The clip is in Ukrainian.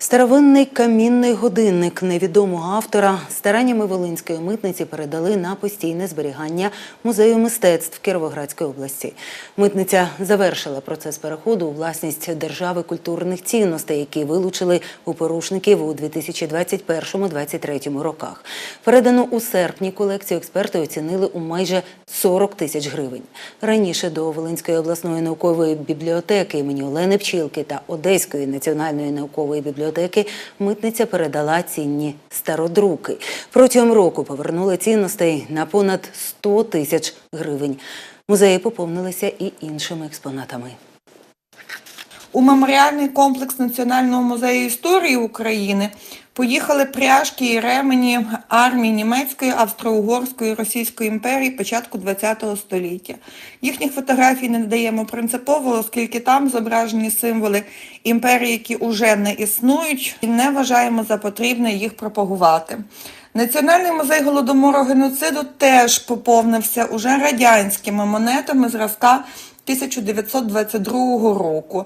Старовинний камінний годинник невідомого автора стараннями Волинської митниці передали на постійне зберігання музею мистецтв Кіровоградської області. Митниця завершила процес переходу у власність держави культурних цінностей, які вилучили у порушників у 2021-2023 роках. Передану у серпні колекцію експерти оцінили у майже 40 тисяч гривень. Раніше до Волинської обласної наукової бібліотеки імені Олени Пчілки та Одеської національної наукової бібліотеки митниця передала цінні стародруки. Протягом року повернули цінностей на понад 100 тисяч гривень. Музеї поповнилися і іншими експонатами. У меморіальний комплекс Національного музею історії України поїхали пряжки і ремені армії німецької, австро-угорської, російської імперії початку ХХ століття. Їхніх фотографій не надаємо принципово, оскільки там зображені символи імперії, які вже не існують, і не вважаємо за потрібне їх пропагувати. Національний музей голодомору геноциду теж поповнився уже радянськими монетами зразка 1922 року.